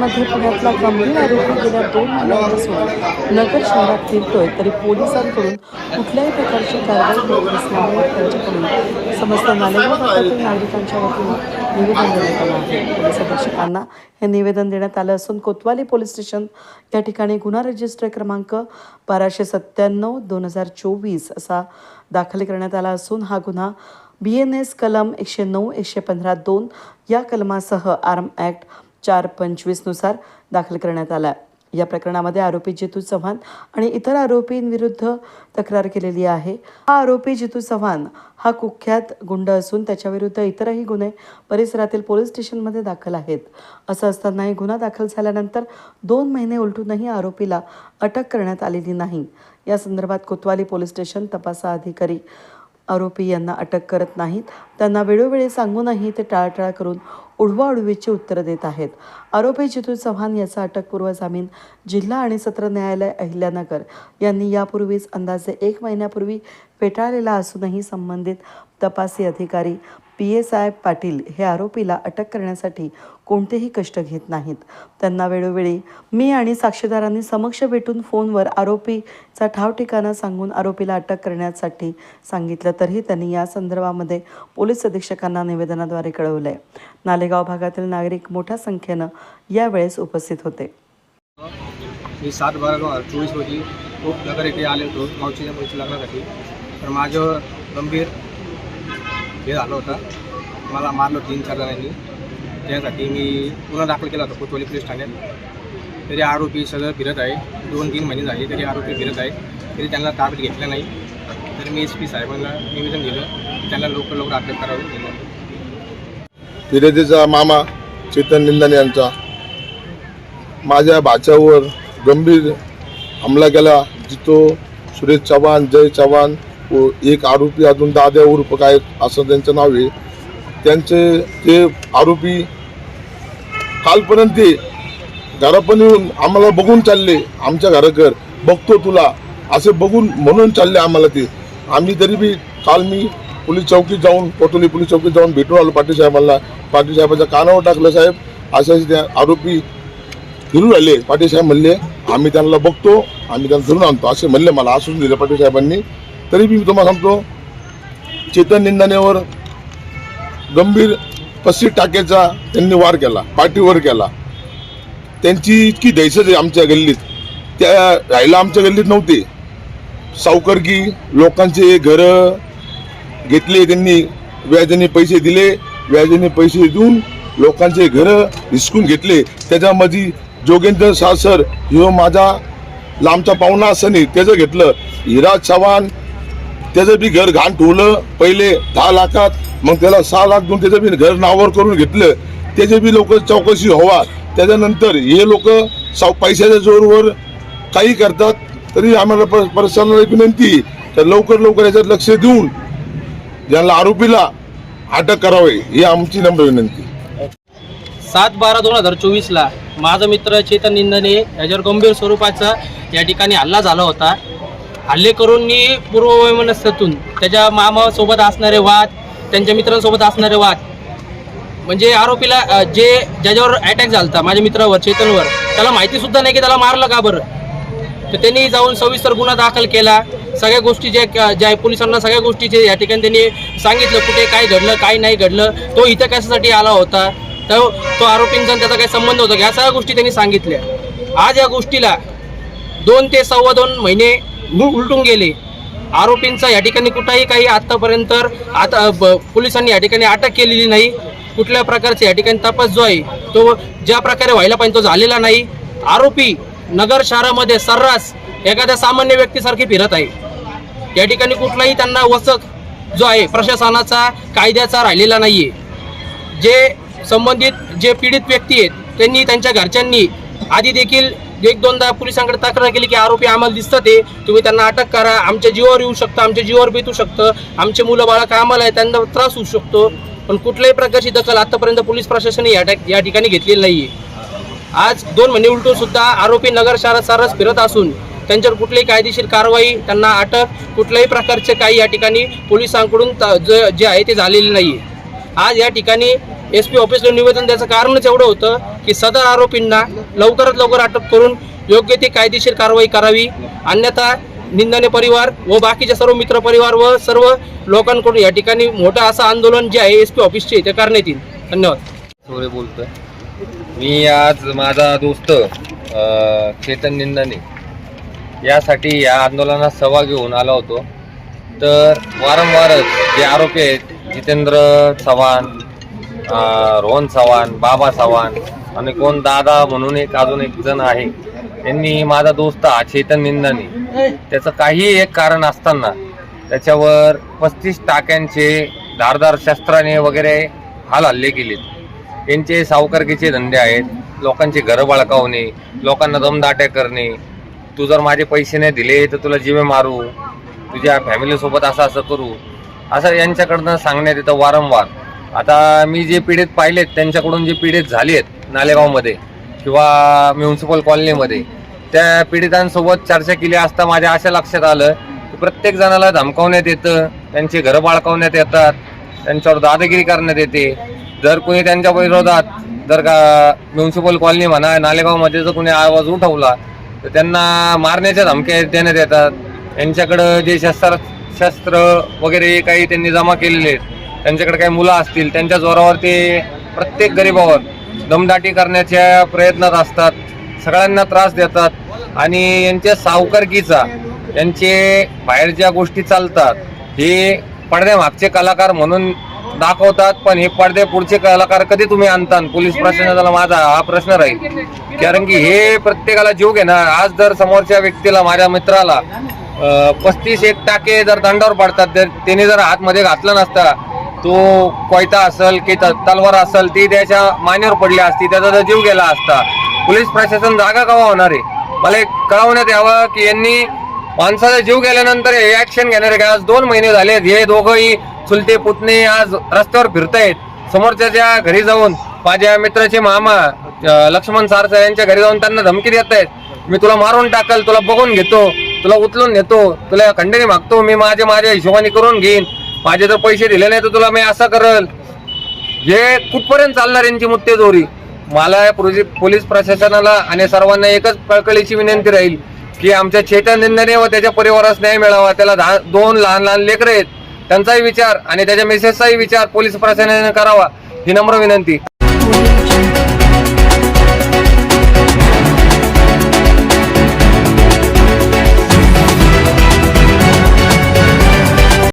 मध्ये पुण्यातला गंभीर आरोपी गेल्या दोन महिन्यांपासून नगर शहरात फिरतोय तरी पोलिसांकडून कुठल्याही प्रकारची कारवाई होत नसल्यामुळे त्यांच्याकडून समस्त नालेगाव भागातील नागरिकांच्या वतीनं निवेदन देण्यात आलं आहे. पोलीस अधीक्षकांना हे निवेदन देण्यात आलं असून कोतवाली पोलीस स्टेशन या ठिकाणी गुन्हा रजिस्टर क्रमांक बाराशे सत्त्याण्णव दोन हजार चोवीस असा दाखल करण्यात आला असून हा गुन्हा बी एन एस कलम एकशे नऊ एकशे पंधरा दोन या कलमासह आर्म ॲक्ट चार पंचवीसनुसार दाखल करण्यात आला या प्रकरणामध्ये आरोपी जितू चव्हाण आणि इतर आरोपींविरुद्ध तक्रार केलेली आहे. हा आरोपी जितू चव्हाण हा कुख्यात गुंड असून त्याच्याविरुद्ध इतरही गुन्हे परिसरातील पोलीस स्टेशनमध्ये दाखल आहेत. असं असतानाही गुन्हा दाखल झाल्यानंतर दोन महिने उलटूनही आरोपीला अटक करण्यात आलेली नाही. या संदर्भात कोतवाली पोलीस स्टेशन तपासा अधिकारी आरोपी यांना अटक करत नाहीत. त्यांना वेळोवेळी सांगूनही ते टाळाटाळ करून उडवाउडवीची उत्तरं देत आहेत. आरोपी जितू चव्हाण याचा अटकपूर्व जामीन जिल्हा आणि सत्र न्यायालय अहिल्यानगर यांनी यापूर्वीच अंदाजे एक महिन्यापूर्वी फेटाळलेला असूनही संबंधित तपासी अधिकारी पी एस आय पाटील हे आरोपीला अटक करण्यासाठी कोणतेही कष्ट घेत नाहीत. त्यांना वेळोवेळी मी आणि साक्षीदारांनी समक्ष भेटून फोनवर आरोपीचा ठाव ठिकाणा सांगून आरोपीला अटक करण्यासाठी सांगितलं तरीही त्यांनी या संदर्भामध्ये पोलीस अधीक्षकांना निवेदनाद्वारे कळवलंय. नालेगाव भागातील नागरिक मोठ्या संख्येनं यावेळेस उपस्थित होते. मी सात बारा दोन हजार चोवीस रोजी नगर येथे आले होतो मावशीच्या मुलीच्या लग्नासाठी. तर माझं गंभीर हे झालं होतं. मला मारलं तीन चार जणांनी. त्यासाठी मी गुन्हा दाखल केला होता कोतवाली पोलीस ठाण्यात. तरी आरोपी सगळं फिरत आहे. दोन तीन महिने झाले तरी आरोपी फिरत आहे. तरी त्यांना ताब्यात घेतला नाही. तरी मी एस पी साहेबांना निवेदन दिलं. त्यांना लवकर लवकर अटक करावी दिलं. फिर्यादीचा मामा चेतन निंदन यांचा. माझ्या भाच्यावर गंभीर हमला केला. जितो सुरेश चव्हाण जय चव्हाण एक आरोपी अजून दाद्या उर्फ काय असं त्यांचं नाव आहे. त्यांचे ते आरोपी कालपर्यंत ते घरापण येऊन आम्हाला बघून चालले आमच्या घराकर बघतो तुला असे बघून म्हणून चालले आम्हाला ते. आम्ही तरी बी काल मी पोलीस चौकीत जाऊन पोटोली पोलीस चौकीत जाऊन भेटून आलो पाटील साहेबांना. पाटील साहेबाच्या कानावर टाकलं साहेब असे असे त्या आरोपी फिरून राहिले. पाटील साहेब म्हणले आम्ही त्यांना बघतो आम्ही त्यांना धरून आणतो असे म्हणले मला असून दिलं पाटील साहेबांनी. तरी मी तुम्हाला सांगतो चेतन निंदाण्यावर गंभीर पस्तीस टाक्याचा त्यांनी वार केला पाठीवर केला. त्यांची इतकी दहशत आहे आमच्या गल्लीत. त्या राहायला आमच्या गल्लीत नव्हते. सावकरगी लोकांचे घरं घेतले त्यांनी व्याजाने पैसे दिले व्याजाने पैसे देऊन लोकांचे घरं हिसकून घेतले. त्याच्यामध्ये जोगेंद्र सासर ह्यो माझा लांबचा पाहुणा असं नाही त्याचं घेतलं. हिराज चव्हाण त्याचं बी घर घाण ठेवलं पहिले दहा लाखात मग त्याला सहा लाख देऊन त्याचं बी घर नावावर करून घेतलं त्याचे बी लोक चौकशी व्हावा. त्याच्यानंतर हे लोक साव पैशाच्या जोरवर काही करतात तरी आम्हाला प्रशासनाला एक विनंती तर लवकर लवकर याच्यात लक्ष देऊन ज्यांना आरोपीला अटक करावे ही आमची नम्र विनंती. सात बारा दोन हजार चोवीसला माझा मित्र चेतन निंदने याच्यावर गंभीर स्वरूपाचा या ठिकाणी हल्ला झाला होता. हल्लेकरूंनी पूर्ववैमनस्यातून त्याच्या मामासोबत असणारे वाद त्यांच्या मित्रांसोबत असणारे वाद म्हणजे आरोपीला जे ज्याच्यावर अटॅक झाला होता माझ्या मित्रावर चेतनवर त्याला माहितीसुद्धा नाही की त्याला मारलं का बरं? तर त्यांनी जाऊन सविस्तर गुन्हा दाखल केला. सगळ्या गोष्टी ज्या ज्या पोलिसांना सगळ्या गोष्टीचे या ठिकाणी त्यांनी सांगितलं कुठे काय घडलं काय नाही घडलं तो इथं कशासाठी आला होता? तर तो आरोपींचा त्याचा काही संबंध होता ह्या सगळ्या गोष्टी त्यांनी सांगितल्या. आज या गोष्टीला दोन ते सव्वा दोन महिने उलटून गेले. आरोपींचा या ठिकाणी कुठंही काही आतापर्यंत आता ब- पोलिसांनी या ठिकाणी अटक केलेली नाही. कुठल्या प्रकारचा या ठिकाणी तपास जो आहे तो ज्या प्रकारे व्हायला पाहिजे तो झालेला नाही. आरोपी नगर शहरामध्ये सर्रास एखाद्या सामान्य व्यक्तीसारखी फिरत आहे. या ठिकाणी कुठलाही त्यांना वचक जो आहे प्रशासनाचा कायद्याचा राहिलेला नाहीये. जे संबंधित जे पीडित व्यक्ती आहेत त्यांनी त्यांच्या घरच्यांनी आधी देखील एक दोनदा पोलिसांकडे तक्रार केली की आरोपी आम्हाला दिसतात ते तुम्ही त्यांना अटक करा. आमच्या जीवावर येऊ शकतं. आमच्या जीवावर बेतू शकतं. आमचे मुलं बाळा कामाला आहे त्यांना त्रास होऊ शकतो. पण कुठल्याही प्रकारची दखल आतापर्यंत पोलीस प्रशासनाने या या ठिकाणी घेतलेली नाही आज दोन महिने उलटून सुद्धा आरोपी नगर शहरात सर्रास फिरत असून त्यांच्यावर कुठलीही कायदेशीर कारवाई त्यांना अटक कुठल्याही प्रकारचे काही या ठिकाणी पोलिसांकडून त- ज- जे आहे ते झालेले नाहीये. आज या ठिकाणी एस पी ऑफिसला निवेदन द्यायचं कारणच एवढं होतं की सदर आरोपींना लवकरात लवकर अटक करून योग्य ती कायदेशीर कारवाई करावी. अन्यथा निंदाने परिवार व बाकीचे सर्व मित्र परिवार व सर्व लोकांकडून या ठिकाणी मोठं असं आंदोलन जे आहे एस पी ऑफिसचे ते करण्यात येईल. धन्यवाद. सोरे बोलतोय. मी आज माझा दोस्त चेतन निंदाने यासाठी या आंदोलनात सहभागी घेऊन आलो होतो. तर वारंवारच जे आरोपी आहेत जितेंद्र चव्हाण रोहन चव्हाण बाबा चव्हाण आणि कोण दादा म्हणून एक अजून एक जण आहे. त्यांनी माझा दोस्त हा चेतन निंदाने. त्याचं काही एक कारण असताना त्याच्यावर पस्तीस टाक्यांचे धारदार शस्त्राने वगैरे हाल हल्ले केलेत. त्यांचे सावकारकीचे धंदे आहेत लोकांची घरं बळकावणे लोकांना दमदाट्या करणे. तू जर माझे पैसे नाही दिले तर तुला जीवे मारू. तुझ्या फॅमिलीसोबत असं असं करू. असं यांच्याकडनं सांगण्यात येतं वारंवार. आता मी जे पीडित पाहिलेत त्यांच्याकडून जे पीडित झाली आहेत नालेगावमध्ये किंवा म्युन्सिपल कॉलनीमध्ये त्या पीडितांसोबत चर्चा केली असता माझ्या अशा लक्षात आलं की प्रत्येक जणाला धमकावण्यात येतं त्यांची घरं बाळकावण्यात येतात त्यांच्यावर दादागिरी करण्यात येते. जर कोणी त्यांच्या विरोधात जर का म्युन्सिपल कॉलनी म्हणा नालेगावमध्ये जर कोणी आवाज उठवला तर त्यांना मारण्याच्या धमक्या देण्यात येतात. यांच्याकडं जे शस्त्र शस्त्र वगैरे काही त्यांनी जमा केलेले आहेत. त्यांच्याकडे काही मुलं असतील त्यांच्या जोरावर ते प्रत्येक गरिबावर दमदाटी करण्याच्या प्रयत्नात असतात. सगळ्यांना त्रास देतात. आणि यांच्या सावकारकीचा यांचे बाहेर ज्या गोष्टी चालतात हे पडद्यामागचे कलाकार म्हणून दाखवतात पण हे पडदे पुढचे कलाकार कधी तुम्ही आणता? पोलीस प्रशासनाला माझा हा प्रश्न राहील. कारण की हे प्रत्येकाला जीव घेणार. आज जर समोरच्या व्यक्तीला माझ्या मित्राला पस्तीस एक टाके जर दंडावर पडतात तर त्याने जर हातमध्ये घातला नसता तो कोयता असेल की त- तलवार असेल ती त्याच्या मानेवर पडली असती त्याचा जर जीव गेला असता पोलीस प्रशासन जागा कवा होणार आहे? मला एक कळवण्यात यावं की यांनी माणसाचा जीव गेल्यानंतर हे ॲक्शन घेणारे काय आज दोन महिने झाले हे दोघंही चुलते पुतणे आज रस्त्यावर फिरतायत. समोरच्याच्या घरी जाऊन माझ्या मित्राचे मामा लक्ष्मण सारसा यांच्या घरी जाऊन त्यांना धमकी देत आहेत मी तुला मारून टाकल तुला बघून घेतो. तुला उचलून नेतो तुला खंडणी मागतो मी माझ्या माझ्या हिशोबाने करून घेईन. माझे जर पैसे दिले नाही तर तुला मी असं करल. हे कुठपर्यंत चालणार यांची मुत्तेजोरी? मला या पोलीस पोलीस प्रशासनाला आणि सर्वांना एकच कळकळीची विनंती राहील की आमच्या चेतन निंदने व त्याच्या परिवारास न्याय मिळावा. त्याला दहा दोन लहान लहान लेकर आहेत. त्यांचाही विचार आणि त्याच्या मेसेजचाही विचार पोलीस प्रशासनाने करावा. ही नम्र विनंती.